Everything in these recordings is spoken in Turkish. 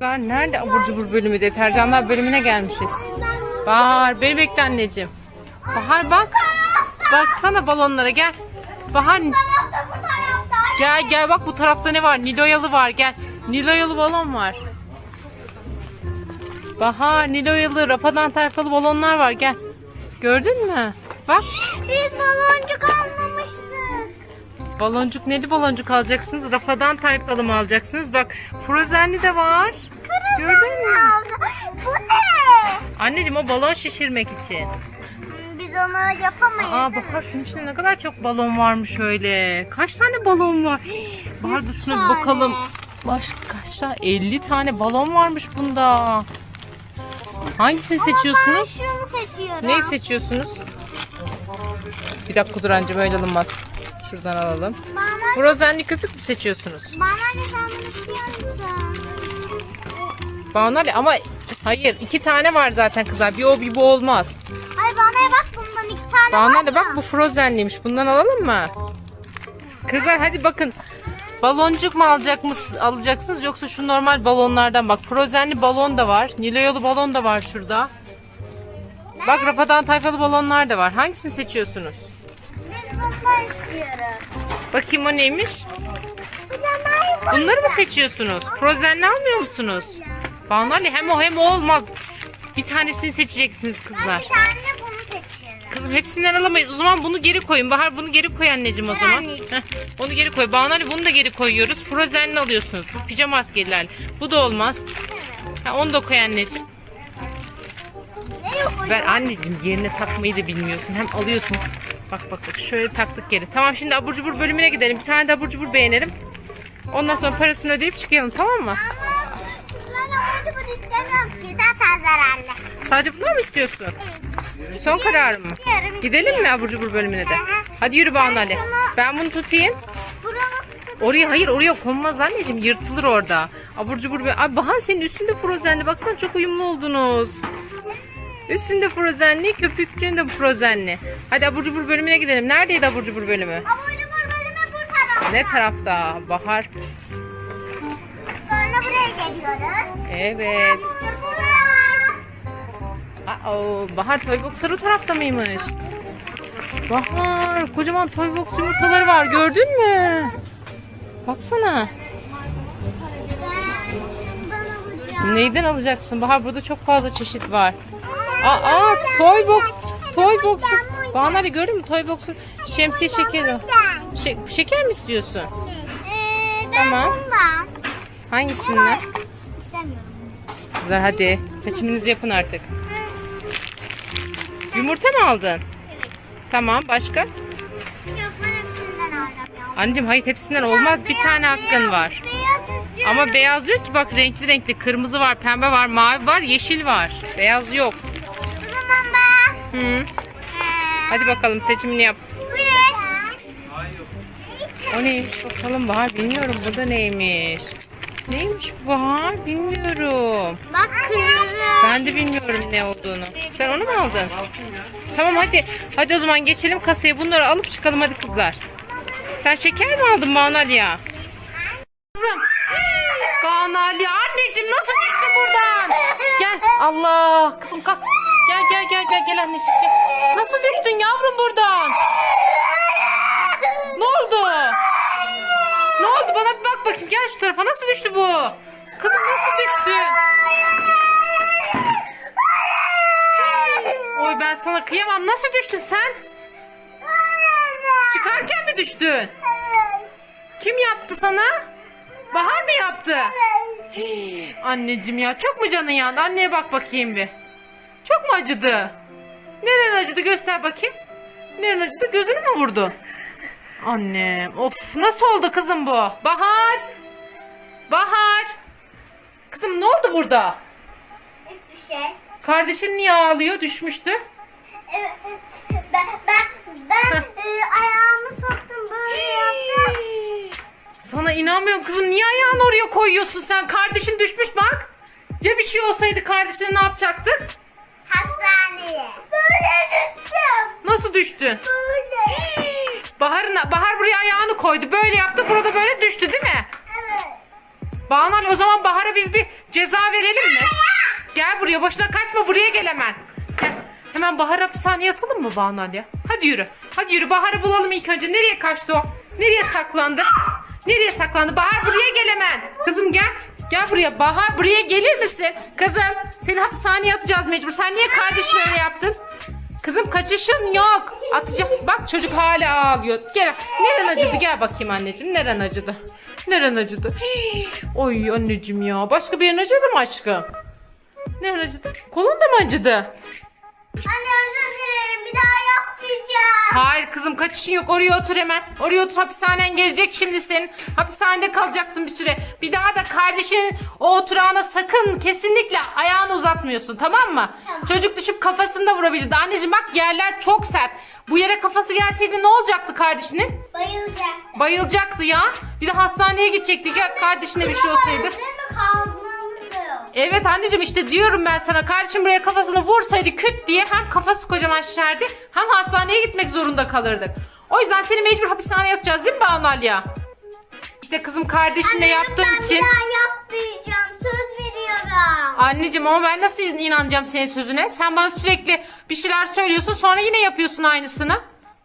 Nerede abur cubur bölümü? Deterjanlar bölümüne gelmişiz. Bahar beni bekle anneciğim. Bahar bak. Baksana balonlara gel. Bahar gel gel bak bu tarafta ne var? Niloyalı var gel. Niloyalı balon var. Bahar Niloyalı rafadan tayfalı balonlar var gel. Gördün mü? Bak Biz baloncuk almamıştık. Baloncuk neli baloncuk alacaksınız? Rafadan tayfalı mı alacaksınız? Bak frozenli de var. Gördün mü? Bu ne? Anneciğim o balon şişirmek için. Biz onu yapamayız. Aa Bahar şunun içinde ne kadar çok balon varmış öyle. Kaç tane balon var? Hii, Bahar dur şuna bir tane. bakalım. Baş, kaç tane? 50 tane balon varmış bunda. Hangisini Ben seçiyorsunuz? şunu seçiyorum. Neyi seçiyorsunuz? Bir dakika dur anneciğim öyle alınmaz. Şuradan alalım. Bana, Frozenli köpük mü seçiyorsunuz? bana ne sen bunu istiyor musun? Banali ama hayır iki tane var zaten kızlar. Bir o bir bu olmaz. Hayır bana bak bundan iki tane var bak ya. bu frozenliymiş. Bundan alalım mı? Kızlar hadi bakın. Baloncuk mu alacak mı, alacaksınız yoksa şu normal balonlardan bak. Frozenli balon da var. Niloyalı balon da var şurada. Bak rafadan tayfalı balonlar da var. Hangisini seçiyorsunuz? Bundan. Bakayım o neymiş? Bunları mı seçiyorsunuz? Frozenli almıyor musunuz? Banali hem o hem o olmaz. Bir tanesini seçeceksiniz kızlar. Bir tane de bunu seçiyorum. Kızım hepsinden alamayız. O zaman bunu geri koyun. Bahar bunu geri koy anneciğim o zaman. Heh, onu geri koy. Banali bunu da geri koyuyoruz. Frozenli alıyorsunuz. Bu pijama askerler. Bu da olmaz. Ha, onu da koy anneciğim. Ver anneciğim yerine takmayı da bilmiyorsun. Hem alıyorsun. Bak bak bak şöyle taktık geri. Tamam şimdi abur cubur bölümüne gidelim. Bir tane de abur cubur beğenelim. Ondan sonra parasını ödeyip çıkayım tamam mı? Ama ben o bunu istemiyorum ki zaten zararlı. Sadece bunlar mı istiyorsun? Son kararın mı? Gidelim mi abur cubur bölümüne de? Hadi yürü Banu Ali. Ben bunu tutayım. Oraya hayır oraya konmaz anneciğim yırtılır orada. Abur cubur. Ay Bahar senin üstünde frozenli baksana çok uyumlu oldunuz. Üstünde frozenli köpüklüğün de frozenli. Hadi abur cubur bölümüne gidelim. Neredeydi abur cubur bölümü? abone ol bölümü bu tarafta. Ne tarafta? Bahar. Sonra buraya geliyoruz. Evet. Aa, Bahar Toybox o tarafta mıymış? Bahar kocaman Toybox yumurtaları var gördün mü? Baksana. Neyden alacaksın? Bahar burada çok fazla çeşit var. Aa, Toybox. Toybox'u. Bahar hadi gördün mü Toybox'un şemsiye şekeri. Şe- şeker mi istiyorsun? Ee, ben Tamam. bundan. Hangisinden? İstemiyorum. Kızlar hadi seçiminizi yapın artık. Yumurta mı aldın? Tamam başka? Anneciğim hayır hepsinden olmaz. Bir tane hakkın var. Ama beyaz yok ki bak renkli renkli. Kırmızı var, pembe var, mavi var, yeşil var. Beyaz yok. Hı. Hadi bakalım seçimini yap. O neymiş bakalım Bahar bilmiyorum bu da neymiş. Neymiş Bahar bilmiyorum. Bak kırmızı. Ben de bilmiyorum ne olduğunu. Sen onu mu aldın? Tamam hadi. Hadi o zaman geçelim kasaya bunları alıp çıkalım hadi kızlar. Sen şeker mi aldın Banu Ali ya? Kızım. Banu Ali anneciğim nasıl düştün buradan? Gel Allah kızım kalk. Gel gel gel gel anneciğim gel. Nasıl düştün yavrum buradan? Ne oldu? Ne oldu bana bir bak bakayım gel şu tarafa nasıl düştü bu? Kızım nasıl düştün? Oy ben sana kıyamam nasıl düştün sen? Çıkarken mi düştün? Kim yaptı sana? Bahar mı yaptı? Anneciğim ya çok mu canın yandı? Anneye bak bakayım bir. Çok mu acıdı? Neren acıdı göster bakayım. Neren acıdı? Gözünü mü vurdun? Annem of nasıl oldu kızım bu? Bahar! Bahar! Kızım ne oldu burada? Hiçbir şey. Kardeşin niye ağlıyor? Düşmüştü. Evet. Ben ben ben e, ayağımı soktum böyle yaptım. Sana inanmıyorum kızım. Niye ayağını oraya koyuyorsun sen? Kardeşin düşmüş bak. Ya bir şey olsaydı kardeşine ne yapacaktık? Hastaneye. Böyle düştüm. Nasıl düştün? Böyle. Bahar'ın Bahar buraya ayağını koydu. Böyle yaptı. Burada böyle düştü değil mi? Evet. Banu Ali o zaman Bahar'a biz bir ceza verelim mi? Gel buraya boşuna kaçma buraya gel hemen. Gel. Hemen Bahar hapishaneye atalım mı Banu Ali? Hadi yürü. Hadi yürü Bahar'ı bulalım ilk önce. Nereye kaçtı o? Nereye saklandı? Nereye saklandı? Bahar buraya gel hemen. Kızım gel. Gel buraya. Bahar buraya gelir misin? Kızım seni hapishaneye atacağız mecbur. Sen niye kardeşine öyle yaptın? Kızım kaçışın yok. Atacağım. Bak çocuk hala ağlıyor. Gel. Neren acıdı? Gel bakayım anneciğim. Neren acıdı? Neren acıdı? Hii. Oy anneciğim ya. Başka bir yerin acıdı mı aşkım? Neren acıdı? Kolun da mı acıdı? Anne özür dilerim bir daha yapmayacağım. Hayır kızım kaçışın yok. Oraya otur hemen. Oraya otur hapishanen gelecek şimdi senin. Hapishanede kalacaksın bir süre. Bir daha da kardeşinin o oturağına sakın kesinlikle ayağını uzatmıyorsun tamam mı? Tamam. Çocuk düşüp kafasını da vurabilirdi. Anneciğim bak yerler çok sert. Bu yere kafası gelseydi ne olacaktı kardeşinin? Bayılacak. Bayılacaktı ya. Bir de hastaneye gidecektik ya kardeşine bir şey olsaydı. Değil Evet anneciğim işte diyorum ben sana kardeşim buraya kafasını vursaydı küt diye hem kafası kocaman şişerdi hem hastaneye gitmek zorunda kalırdık. O yüzden seni mecbur hapishaneye atacağız değil mi Banu Alya? İşte kızım kardeşinle yaptığın ben için. daha yapmayacağım. Söz veriyorum. Anneciğim ama ben nasıl inanacağım senin sözüne? Sen bana sürekli bir şeyler söylüyorsun sonra yine yapıyorsun aynısını.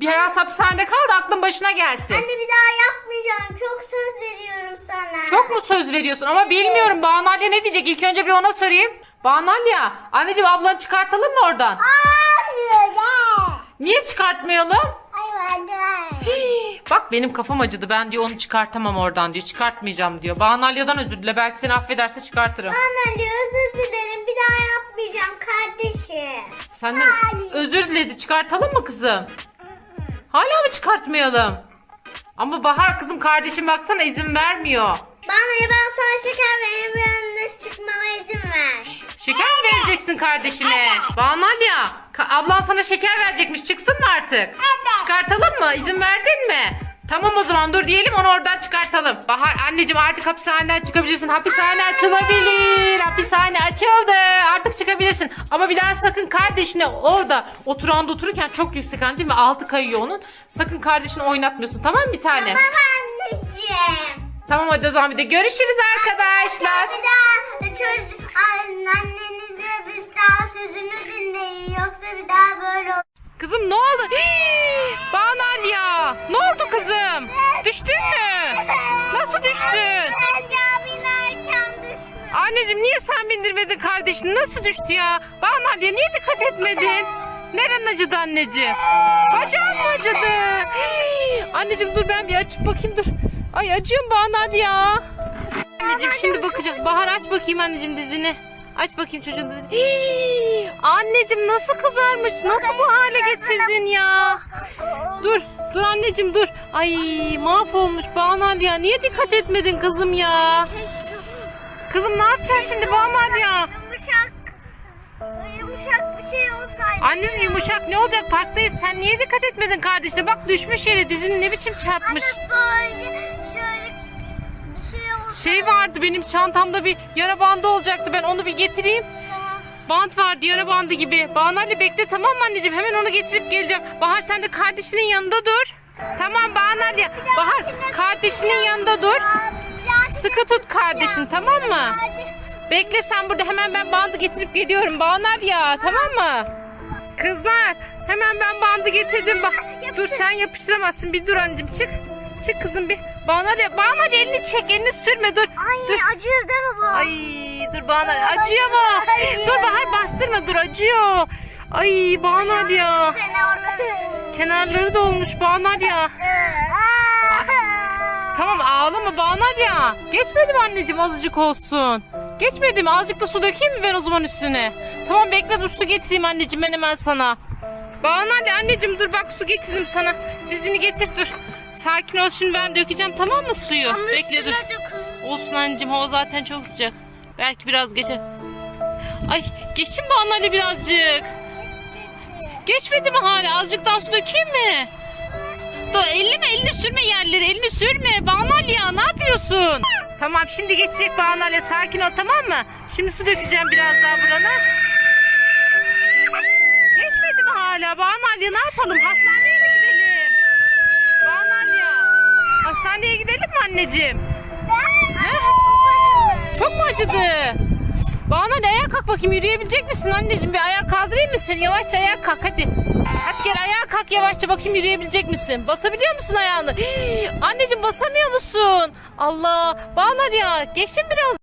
Biraz hapishanede kal da aklın başına gelsin. Anne bir daha yapmayacağım. Çok söz veriyorum sana. Çok mu söz veriyorsun? Ama bilmiyorum Banu Alya ne diyecek? İlk önce bir ona sorayım. Banu Alya, anneciğim ablanı çıkartalım mı oradan? Hayır. Niye çıkartmayalım? Hayır. Hii, Bak benim kafam acıdı. Ben diyor onu çıkartamam oradan diyor. Çıkartmayacağım diyor. Banu Alya'dan özür dile. Belki seni affederse çıkartırım. Anne özür dilerim. Bir daha yapmayacağım kardeşim. Senden özür diledi. Çıkartalım mı kızım? Hala mı çıkartmayalım? Ama Bahar kızım kardeşim baksana izin vermiyor. Bana ben sana şeker ve çıkmama izin ver. Şeker mi vereceksin kardeşine? Banu Alya, ka- ablan sana şeker verecekmiş. Çıksın mı artık? Çıkartalım mı? İzin verdin mi? Tamam o zaman dur diyelim onu oradan çıkartalım. Bahar anneciğim artık hapishaneden çıkabilirsin. Hapishane açılabilir. Hapishane açıldı. Artık çıkabilirsin. Ama bir daha sakın kardeşine orada oturanda otururken çok yüksek anneciğim ve altı kayıyor onun. Sakın kardeşini oynatmıyorsun tamam mı bir tane? Tamam anneciğim. Tamam hadi o zaman bir de görüşürüz arkadaşlar. Bir daha çocuk annenizle biz daha sözünü dinleyin yoksa bir daha böyle olur. Kızım ne oldu? Hii, Banu ya. Ne oldu kızım? Düştün mü? Nasıl düştün? Anneciğim niye sen bindirmedin kardeşini? Nasıl düştü ya? Banu ya niye dikkat etmedin? Neren acıdı anneciğim? Bacağın mı acıdı? Anneciğim dur ben bir açıp bakayım dur. Ay acıyor Banu ya. Anneciğim şimdi bakacağım. Bahar aç bakayım anneciğim dizini. Aç bakayım çocuğun dizini. Hii, anneciğim nasıl kızarmış? Nasıl bu hale getirdin ya? Dur, dur anneciğim dur. Ay mahvolmuş Banu ya. Niye dikkat etmedin kızım ya? Kızım ne yapacağız şimdi Banu ya? Yumuşak. Yumuşak bir şey olsaydı. Anneciğim yumuşak ne olacak parktayız. Sen niye dikkat etmedin kardeşine? Bak düşmüş yere dizini ne biçim çarpmış. Anne böyle şey vardı benim çantamda bir yara bandı olacaktı. Ben onu bir getireyim. Bant vardı yara bandı gibi. Ali bekle tamam mı anneciğim? Hemen onu getirip geleceğim. Bahar sen de kardeşinin yanında dur. Tamam Banu Ali. Bahar kardeşinin yanında dur. Sıkı tut kardeşin tamam mı? Bekle sen burada hemen ben bandı getirip geliyorum. Bağlar ya tamam mı? Kızlar hemen ben bandı getirdim. Bak dur sen yapıştıramazsın. Bir dur anneciğim çık. Çık kızım bir. Bağlar ya. Bağlar elini çek elini sürme dur. Ay Dur. acıyor değil mi bu? Ay dur Bağlar acıyor mu? Dur Bahar bastırma dur acıyor. Ay Bağlar ya. Kenarları. Kenarları da olmuş Bağlar ya. Tamam ağlama Bağlar ya. Geçmedi mi anneciğim azıcık olsun? Geçmedi mi? Azıcık da su dökeyim mi ben o zaman üstüne? Tamam bekle dur su getireyim anneciğim ben hemen sana. Bağlar ya anneciğim dur bak su getirdim sana. Dizini getir dur. Sakin ol şimdi ben dökeceğim tamam mı suyu? Onun bekle dur. dökün. Olsun anneciğim hava zaten çok sıcak. Belki biraz geçer. Ay geçin mi anneanne birazcık? Geçmedi mi hala? Azıcık daha su dökeyim mi? Dur elini elini sürme yerleri elini sürme. Banal ya ne yapıyorsun? Tamam şimdi geçecek Banal sakin ol tamam mı? Şimdi su dökeceğim biraz daha burana. Geçmedi mi hala Banal ne yapalım? Hastaneye Hastaneye gidelim mi anneciğim? Ben çok mu acıdı? Bana hadi ayağa kalk bakayım yürüyebilecek misin anneciğim? Bir ayağa kaldırayım mı seni? Yavaşça ayağa kalk hadi. Hadi gel ayağa kalk yavaşça bakayım yürüyebilecek misin? Basabiliyor musun ayağını? Hii, anneciğim basamıyor musun? Allah. Bana ya geçtim biraz.